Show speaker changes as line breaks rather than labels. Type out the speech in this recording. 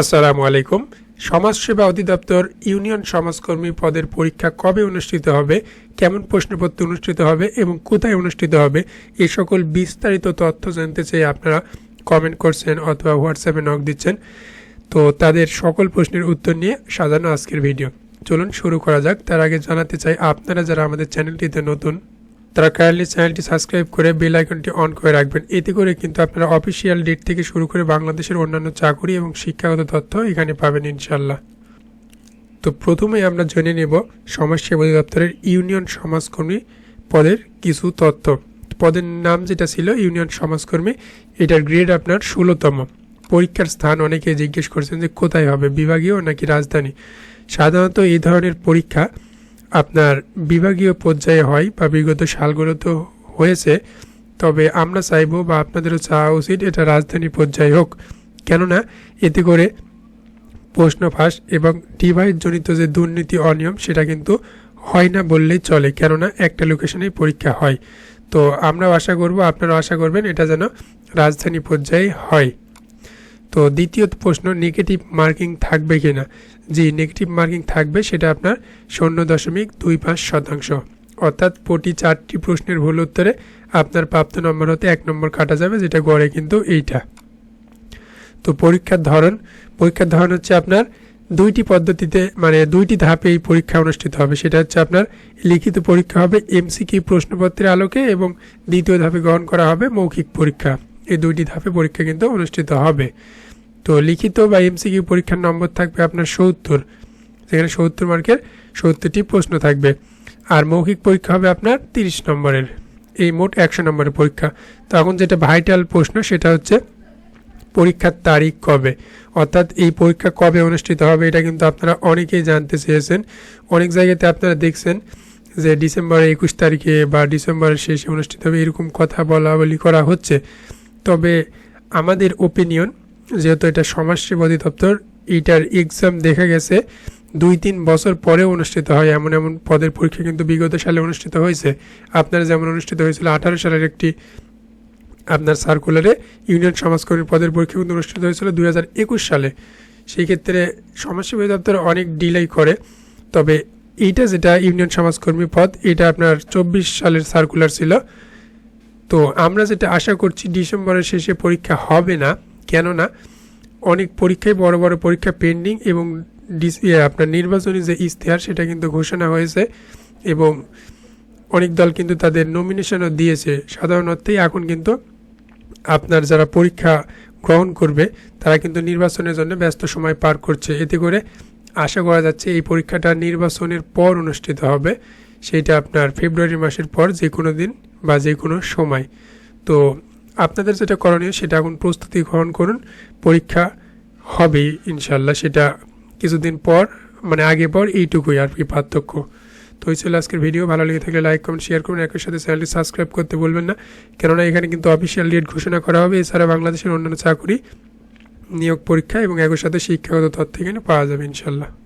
আসসালামু আলাইকুম। সমাজসেবা অধিদপ্তর ইউনিয়ন সমাজকর্মী পদের পরীক্ষা কবে অনুষ্ঠিত হবে, কেমন প্রশ্নপত্র অনুষ্ঠিত হবে এবং কোথায় অনুষ্ঠিত হবে, এ সকল বিস্তারিত তথ্য জানতে চাই আপনারা কমেন্ট করছেন অথবা হোয়াটসঅ্যাপে নক দিচ্ছেন। তো তাদের সকল প্রশ্নের উত্তর নিয়ে সাজানো আজকের ভিডিও চলুন শুরু করা যাক। তার আগে জানাতে চাই, আপনারা যারা আমাদের চ্যানেলটিতে নতুন তারা কাইন্ডলি চ্যানেলটি সাবস্ক্রাইব করে বেল আইকনটি অন করে রাখবেন। এতে করে কিন্তু আপনারা অফিসিয়াল ডেট থেকে শুরু করে বাংলাদেশের অন্যান্য চাকরি এবং শিক্ষাগত তথ্য এখানে পাবেন ইনশাল্লাহ তো প্রথমেই আমরা জেনে নেব সমাজসেবা অধিদপ্তরের ইউনিয়ন সমাজকর্মী পদের কিছু তথ্য। পদের নাম যেটা ছিল, ইউনিয়ন সমাজকর্মী, এটার গ্রেড আপনার ষোলোতম। পরীক্ষার স্থান অনেকে জিজ্ঞেস করছেন যে কোথায় হবে, বিভাগীয় নাকি রাজধানী? সাধারণত এই ধরনের পরীক্ষা আপনার বিভাগীয় পর্যায়ে হয় বা বিগত সালগুলোতে হয়েছে, তবে আমরা চাইব বা আপনাদেরও চাওয়া উচিত এটা রাজধানী পর্যায়ে হোক। কেননা এতে করে প্রশ্ন ফাঁস এবং ডিভাইস জনিত যে দুর্নীতি অনিয়ম সেটা কিন্তু হয় না বললেই চলে, কেননা একটা লোকেশনেই পরীক্ষা হয়। তো আমরাও আশা করব, আপনারাও আশা করবেন এটা যেন রাজধানী পর্যায়ে হয়। তো দ্বিতীয় প্রশ্ন নেগেটিভ মার্কিং থাকবে কি না জি নেগেটিভ মার্কিং থাকবে, সেটা আপনার শূন্য দশমিক দুই পাঁচ শতাংশ। অর্থাৎ প্রতি চারটি প্রশ্নের ভুল উত্তরে আপনার প্রাপ্ত নম্বর হতে এক নম্বর কাটা যাবে, যেটা গড়ে কিন্তু এইটা। তো পরীক্ষার ধরন পরীক্ষার ধরন হচ্ছে আপনার দুইটি পদ্ধতিতে মানে দুইটি ধাপে এই পরীক্ষা অনুষ্ঠিত হবে। সেটা হচ্ছে আপনার লিখিত পরীক্ষা হবে এমসিকিউ প্রশ্নপত্রের আলোকে এবং দ্বিতীয় ধাপে গ্রহণ করা হবে মৌখিক পরীক্ষা। এই দুইটি ধাপে পরীক্ষা কিন্তু অনুষ্ঠিত হবে। তো লিখিত বা এমসিকিউ পরীক্ষার নম্বর থাকবে আপনার সত্তর। সেখানে সত্তর মার্কের সত্তরটি প্রশ্ন থাকবে। আর মৌখিক পরীক্ষা হবে আপনার তিরিশ নম্বরের। এই মোট একশো নম্বরের পরীক্ষা। তখন যেটা ভাইটাল প্রশ্ন, সেটা হচ্ছে পরীক্ষার তারিখ কবে? অর্থাৎ এই পরীক্ষা কবে অনুষ্ঠিত হবে, এটা কিন্তু আপনারা অনেকেই জানতে চেয়েছেন। অনেক জায়গাতে আপনারা দেখছেন যে ডিসেম্বরের একুশ তারিখে বা ডিসেম্বরের শেষে অনুষ্ঠিত হবে, এরকম কথা বলা বলি করা হচ্ছে। তবে আমাদের ওপিনিয়ন যেহেতু এটা সমাজসেবা অধিদপ্তর এইটার এক্সাম দেখা গেছে, দুই তিন বছর পরে অনুষ্ঠিত হয়। এমন এমন পদের পরীক্ষা কিন্তু বিগত সালে অনুষ্ঠিত হয়েছে। আপনার যেমন অনুষ্ঠিত হয়েছিল আঠারো সালের একটি আপনার সার্কুলারে ইউনিয়ন সমাজকর্মী পদের পরীক্ষা কিন্তু অনুষ্ঠিত হয়েছিল দুই হাজার একুশ সালে। সেই ক্ষেত্রে সমাজসেবা অধিদপ্তর অনেক ডিলাই করে, তবে এইটা যেটা ইউনিয়ন সমাজকর্মী পদ, এটা আপনার চব্বিশ সালের সার্কুলার ছিল। তো আমরা যেটা আশা করছি ডিসেম্বরের শেষে পরীক্ষা হবে না, কেননা অনেক পরীক্ষায় বড় বড় পরীক্ষা পেন্ডিং এবং আপনার নির্বাচনী যে ইশতেহার সেটা কিন্তু ঘোষণা হয়েছে এবং অনেক দল কিন্তু তাদের নমিনেশনও দিয়েছে। সাধারণ অর্থেই এখন কিন্তু আপনার যারা পরীক্ষা গ্রহণ করবে, তারা কিন্তু নির্বাচনের জন্য ব্যস্ত সময় পার করছে। এতে করে আশা করা যাচ্ছে এই পরীক্ষাটা নির্বাচনের পর অনুষ্ঠিত হবে। সেইটা আপনার ফেব্রুয়ারি মাসের পর যে কোনো দিন বা যে কোনো সময়। তো আপনাদের যেটা করণীয় সেটা এখন প্রস্তুতি গ্রহণ করুন। পরীক্ষা হবে ইনশাল্লাহ সেটা কিছুদিন পর মানে আগে পর এইটুকুই আর কি পার্থক্য। তো এই ছিল আজকের ভিডিও। ভালো লেগে থাকলে লাইক কমেন্ট শেয়ার করুন। একই সাথে চ্যানেলটি সাবস্ক্রাইব করতে বলবেন না। কেননা এখানে কিন্তু অফিসিয়াল ডেট ঘোষণা করা হবে। এছাড়া বাংলাদেশের অন্যান্য চাকরি নিয়োগ পরীক্ষা এবং একই সাথে শিক্ষাগত তথ্য এখানে পাওয়া যাবে ইনশাল্লাহ